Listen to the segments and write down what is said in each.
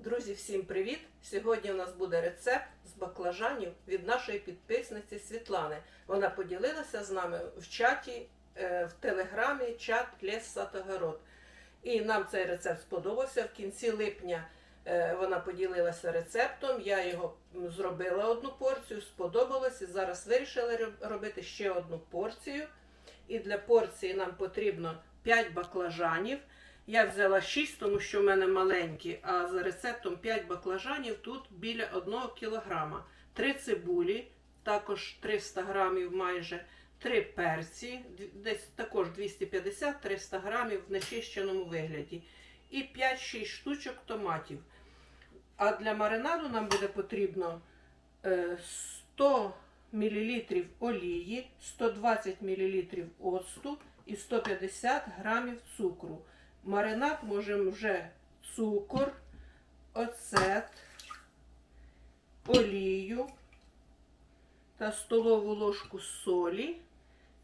Друзі, всім привіт! Сьогодні у нас буде рецепт з баклажанів від нашої підписниці Світлани. Вона поділилася з нами в чаті е, в телеграмі чат Лес Сатогород. І нам цей рецепт сподобався. В кінці липня е, вона поділилася рецептом. Я його зробила одну порцію, сподобалось. І зараз вирішила робити ще одну порцію. І для порції нам потрібно 5 баклажанів. Я взяла 6, тому що в мене маленькі, а за рецептом 5 баклажанів тут біля 1 кг. 3 цибулі, також 300 грамів майже, 3 перці, десь також 250-300 грамів в нечищеному вигляді. І 5-6 штучок томатів. А для маринаду нам буде потрібно е, 100 мл олії, 120 мл оцту і 150 грамів цукру. Маринад можемо вже цукор, оцет, олію та столову ложку солі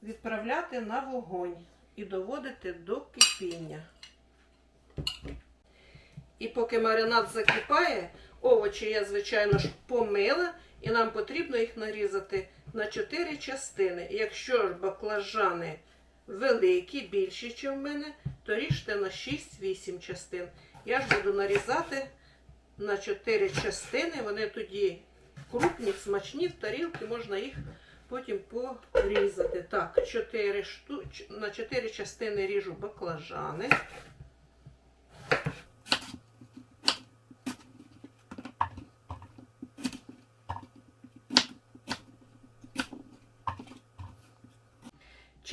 відправляти на вогонь і доводити до кипіння. І поки маринад закипає, овочі я, звичайно ж, помила, і нам потрібно їх нарізати на 4 частини. Якщо ж баклажани великі, більші, ніж в мене, то ріжте на 6-8 частин. Я ж буду нарізати на 4 частини. Вони тоді крупні, смачні, в тарілки можна їх потім порізати. Так, 4 шту... на 4 частини ріжу баклажани.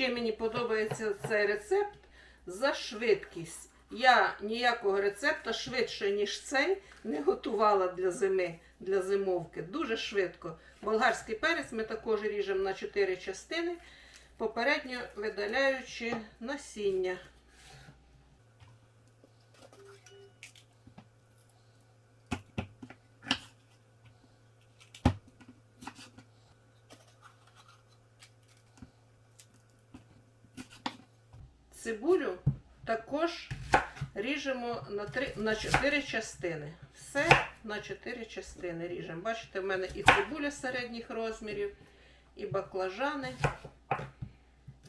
Чим мені подобається цей рецепт за швидкість. Я ніякого рецепта швидше, ніж цей, не готувала для зими, для зимовки. Дуже швидко. Болгарський перець ми також ріжемо на 4 частини, попередньо видаляючи насіння. Цибулю також ріжемо на, 3, на 4 частини. Все на 4 частини ріжемо. Бачите, в мене і цибуля середніх розмірів, і баклажани,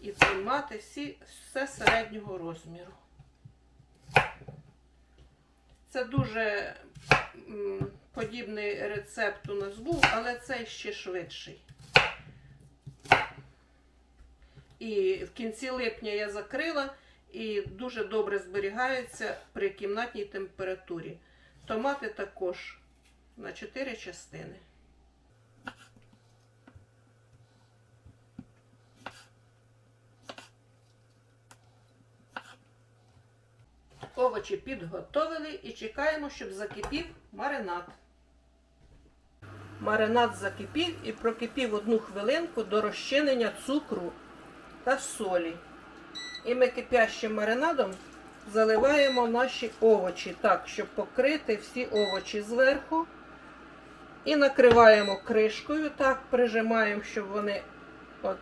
і томати, всі, все середнього розміру. Це дуже подібний рецепт у нас був, але цей ще швидший. І в кінці липня я закрила і дуже добре зберігається при кімнатній температурі. Томати також на 4 частини. Овочі підготовили і чекаємо, щоб закипів маринад. Маринад закипів і прокипів одну хвилинку до розчинення цукру та солі. І ми кипящим маринадом заливаємо наші овочі так, щоб покрити всі овочі зверху. І накриваємо кришкою, так, прижимаємо, щоб вони от,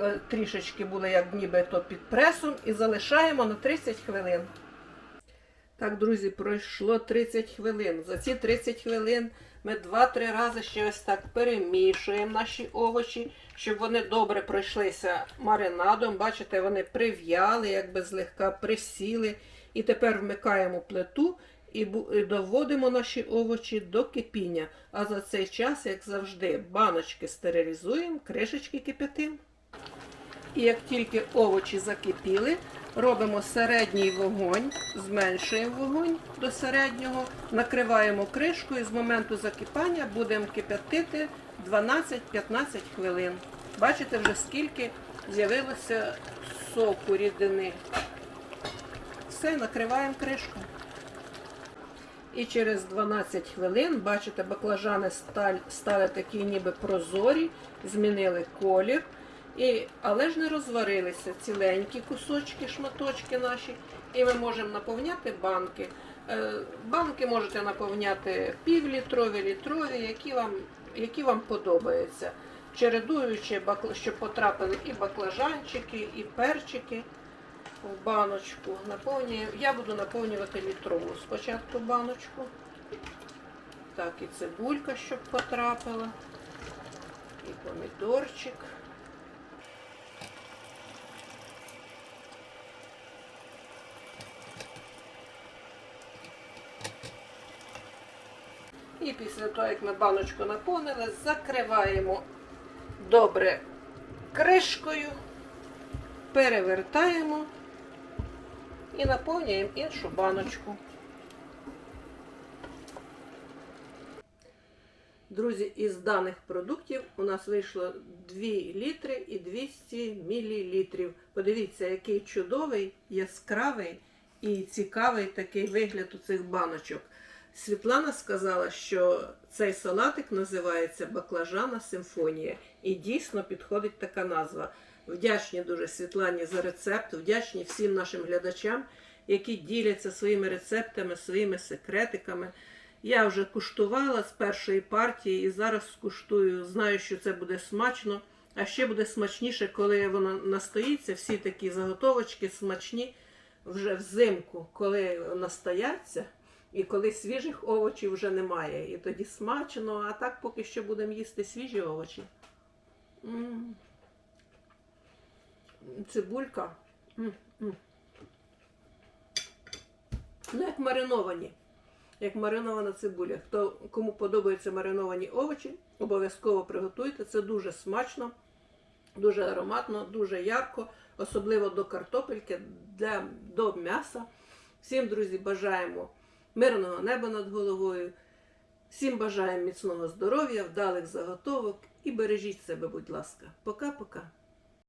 е, трішечки були як ніби то під пресом, і залишаємо на 30 хвилин. Так, друзі, пройшло 30 хвилин. За ці 30 хвилин ми 2-3 рази ще ось так перемішуємо наші овочі, щоб вони добре пройшлися маринадом. Бачите, вони прив'яли, якби злегка присіли. І тепер вмикаємо плиту і доводимо наші овочі до кипіння. А за цей час, як завжди, баночки стерилізуємо, кришечки кипятимо. І як тільки овочі закипіли, робимо середній вогонь, зменшуємо вогонь до середнього, накриваємо кришкою з моменту закипання будемо кипятити 12-15 хвилин. Бачите вже скільки з'явилося соку рідини. Все, накриваємо кришку. І через 12 хвилин, бачите, баклажани стали такі ніби прозорі, змінили колір. І, але ж не розварилися ціленькі кусочки, шматочки наші. І ми можемо наповняти банки. Е, Банки можете наповняти півлітрові, літрові, які вам, які вам подобаються. Чередуючи, щоб потрапили і баклажанчики, і перчики в баночку. Наповнюємо. Я буду наповнювати літрову спочатку баночку. Так, і цибулька, щоб потрапила. І помідорчик. І після того, як ми баночку наповнили, закриваємо добре кришкою, перевертаємо і наповнюємо іншу баночку. Друзі, із даних продуктів у нас вийшло 2 літри і 200 мілілітрів. Подивіться, який чудовий, яскравий і цікавий такий вигляд у цих баночок. Світлана сказала, що цей салатик називається Баклажана Симфонія. І дійсно підходить така назва. Вдячні дуже Світлані за рецепт, вдячні всім нашим глядачам, які діляться своїми рецептами, своїми секретиками. Я вже куштувала з першої партії і зараз скуштую. Знаю, що це буде смачно. А ще буде смачніше, коли воно настоїться. Всі такі заготовочки смачні вже взимку, коли настояться, і коли свіжих овочів вже немає. І тоді смачно, а так поки що будемо їсти свіжі овочі. М. Цибулька. М, м. Ну, як мариновані як маринована цибуля. Хто кому подобаються мариновані овочі, обов'язково приготуйте. Це дуже смачно, дуже ароматно, дуже ярко, особливо до картопельки, для, до м'яса. Всім, друзі, бажаємо мирного неба над головою. Всім бажаємо міцного здоров'я, вдалих заготовок і бережіть себе, будь ласка. Пока-пока.